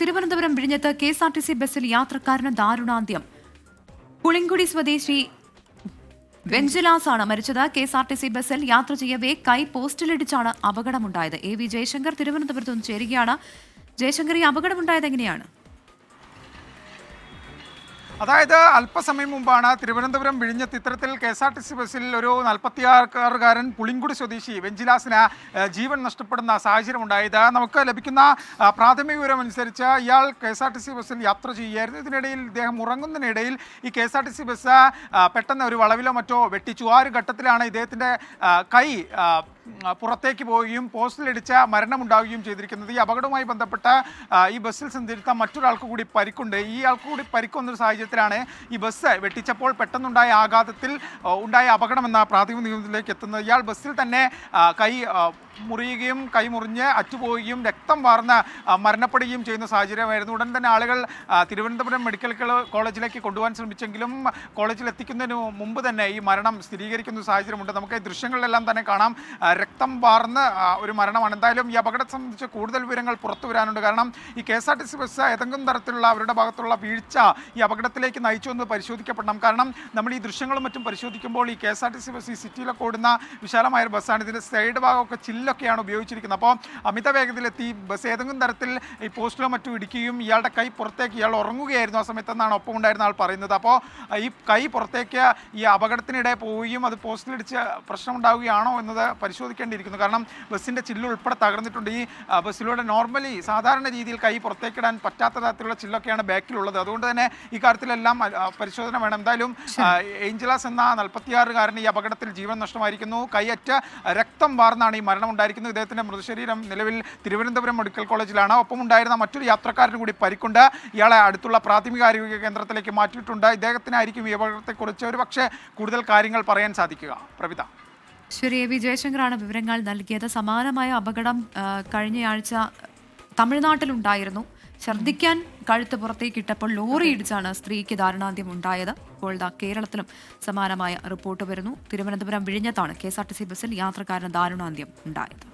തിരുവനന്തപുരം വിഴിഞ്ഞത്ത് K S R T C ബസ്സിൽ യാത്രക്കാരന് ദാരുണാന്ത്യം. പുളിങ്കുടി സ്വദേശി വെഞ്ചിലാസ് ആണ് മരിച്ചത്. K S R T C ബസ്സിൽ യാത്ര ചെയ്യവേ കൈ പോസ്റ്റിലിടിച്ചാണ് അപകടമുണ്ടായത്. എ വി ജയശങ്കർ തിരുവനന്തപുരത്ത് നിന്ന് ചേരുകയാണ്. ജയശങ്കർ ഈ അപകടമുണ്ടായത് എങ്ങനെയാണ്? അതായത് അല്പസമയം മുമ്പാണ് തിരുവനന്തപുരം വിഴിഞ്ഞത്ത് ഇത്തരത്തിൽ K S R T C ബസ്സിൽ ഒരു നാൽപ്പത്തിയാറുകാരൻ പുളിങ്കുടി സ്വദേശി വെഞ്ചിലാസിന് ജീവൻ നഷ്ടപ്പെടുന്ന സാഹചര്യം ഉണ്ടായത്. നമുക്ക് ലഭിക്കുന്ന പ്രാഥമിക വിവരം അനുസരിച്ച് ഇയാൾ K S R T C ബസ്സിൽ യാത്ര ചെയ്യുകയായിരുന്നു. ഇതിനിടയിൽ ഇദ്ദേഹം ഉറങ്ങുന്നതിനിടയിൽ ഈ K S R T C bus പെട്ടെന്ന് ഒരു വളവിലോ മറ്റോ വെട്ടിച്ചു. ആ ഒരു ഘട്ടത്തിലാണ് ഇദ്ദേഹത്തിന്റെ കൈ പുറത്തേക്ക് പോവുകയും പോസ്റ്റിലിടിച്ച് മരണമുണ്ടാവുകയും ചെയ്തിരിക്കുന്നത് ഈ അപകടവുമായി ബന്ധപ്പെട്ട ഈ ബസ്സിൽ സഞ്ചരിച്ച മറ്റൊരാൾക്ക് കൂടി പരിക്കുണ്ട്. ഈ ആൾക്ക് കൂടി പരിക്കൊന്നൊരു സാഹചര്യത്തിലാണ് ഈ ബസ് വെട്ടിച്ചപ്പോൾ പെട്ടെന്നുണ്ടായ ആഘാതത്തിൽ ഉണ്ടായ അപകടമെന്ന പ്രാഥമിക നിയമത്തിലേക്ക് എത്തുന്നത്. ഇയാൾ ബസ്സിൽ തന്നെ കൈ മുറിയുകയും കൈമുറിഞ്ഞ് അറ്റുപോവുകയും രക്തം വാർന്ന് മരണപ്പെടുകയും ചെയ്യുന്ന സാഹചര്യമായിരുന്നു. ഉടൻ തന്നെ ആളുകൾ തിരുവനന്തപുരം മെഡിക്കൽ കോളേജിലേക്ക് കൊണ്ടുപോകാൻ ശ്രമിച്ചെങ്കിലും കോളേജിൽ എത്തിക്കുന്നതിന് മുമ്പ് തന്നെ ഈ മരണം സ്ഥിരീകരിക്കുന്ന സാഹചര്യമുണ്ട്. നമുക്ക് ഈ ദൃശ്യങ്ങളിലെല്ലാം തന്നെ കാണാം. രക്തം വാർന്ന് ഒരു മരണമാണ്. എന്തായാലും ഈ അപകടം സംബന്ധിച്ച് കൂടുതൽ വിവരങ്ങൾ പുറത്തു വരാനുണ്ട്. കാരണം ഈ K S R T C bus ഏതെങ്കിലും തരത്തിലുള്ള അവരുടെ ഭാഗത്തുള്ള വീഴ്ച ഈ അപകടത്തിലേക്ക് നയിച്ചു എന്ന് പരിശോധിക്കപ്പെടണം. കാരണം നമ്മൾ ഈ ദൃശ്യങ്ങളും മറ്റും പരിശോധിക്കുമ്പോൾ ഈ K S R T C bus ഈ സിറ്റിയിലൊക്കെ ഓടുന്ന വിശാലമായ ബസ്സാണ്. ഇതിന്റെ സൈഡ് ഭാഗമൊക്കെ ചില്ലൊക്കെയാണ് ഉപയോഗിച്ചിരിക്കുന്നത്. അപ്പോൾ അമിത വേഗത്തിലെത്തി ബസ് ഏതെങ്കിലും തരത്തിൽ ഈ പോസ്റ്റിലോ മറ്റും ഇടിക്കുകയും ഇയാളുടെ കൈ പുറത്തേക്ക് ഇയാൾ ഉറങ്ങുകയായിരുന്നു ആ സമയത്തെന്നാണ് ഒപ്പം ഉണ്ടായിരുന്ന ആൾ പറയുന്നത്. അപ്പോൾ ഈ കൈ പുറത്തേക്ക് ഈ അപകടത്തിനിടെ പോവുകയും അത് പോസ്റ്റിലിടിച്ച് പ്രശ്നമുണ്ടാവുകയാണോ എന്നത് പരിശോധിക്കേണ്ടിയിരിക്കുന്നു. കാരണം ബസ്സിന്റെ ചില്ല് ഉൾപ്പെടെ തകർന്നിട്ടുണ്ട്. ഈ ബസ്സിലൂടെ നോർമലി സാധാരണ രീതിയിൽ കൈ പുറത്തേക്കിടാൻ പറ്റാത്ത തരത്തിലുള്ള ചില്ലൊക്കെയാണ് ബാക്കിലുള്ളത്. അതുകൊണ്ട് തന്നെ ഈ കാര്യത്തിലെല്ലാം പരിശോധന വേണം. എന്തായാലും ഏഞ്ചലാസ് എന്ന നാൽപ്പത്തിയാറുകാരന് ഈ അപകടത്തിൽ ജീവൻ നഷ്ടമായിരിക്കുന്നു. കൈയറ്റ രക്തം വാർന്നാണ് ഈ മരണം ഉണ്ടായിരിക്കുന്നത് ഇദ്ദേഹത്തിന്റെ മൃതശരീരം നിലവിൽ തിരുവനന്തപുരം മെഡിക്കൽ കോളേജിലാണ്. ഒപ്പം ഉണ്ടായിരുന്ന മറ്റൊരു യാത്രക്കാരന് കൂടി പരിക്കുണ്ട്. ഇയാളെ അടുത്തുള്ള പ്രാഥമിക ആരോഗ്യ കേന്ദ്രത്തിലേക്ക് മാറ്റിയിട്ടുണ്ട്. ഇദ്ദേഹത്തിനായിരിക്കും ഈ അപകടത്തെക്കുറിച്ച് ഒരു പക്ഷേ കൂടുതൽ കാര്യങ്ങൾ പറയാൻ സാധിക്കുക. പ്രവിത. ശരി എ വി ജയശങ്കറാണ് വിവരങ്ങൾ നൽകിയത്. സമാനമായ അപകടം കഴിഞ്ഞയാഴ്ച തമിഴ്നാട്ടിലുണ്ടായിരുന്നു. ഛർദ്ദിക്കാൻ കഴുത്ത് പുറത്തേക്ക് ഇട്ടപ്പോൾ ലോറി ഇടിച്ചാണ് സ്ത്രീക്ക് ദാരുണാന്ത്യം ഉണ്ടായത്. ഇപ്പോൾ കേരളത്തിലും സമാനമായ റിപ്പോർട്ട് വരുന്നു. Thiruvananthapuram വിഴിഞ്ഞത്താണ് K S R T C ബസ്സിൽ യാത്രക്കാരന് ദാരുണാന്ത്യം ഉണ്ടായത്.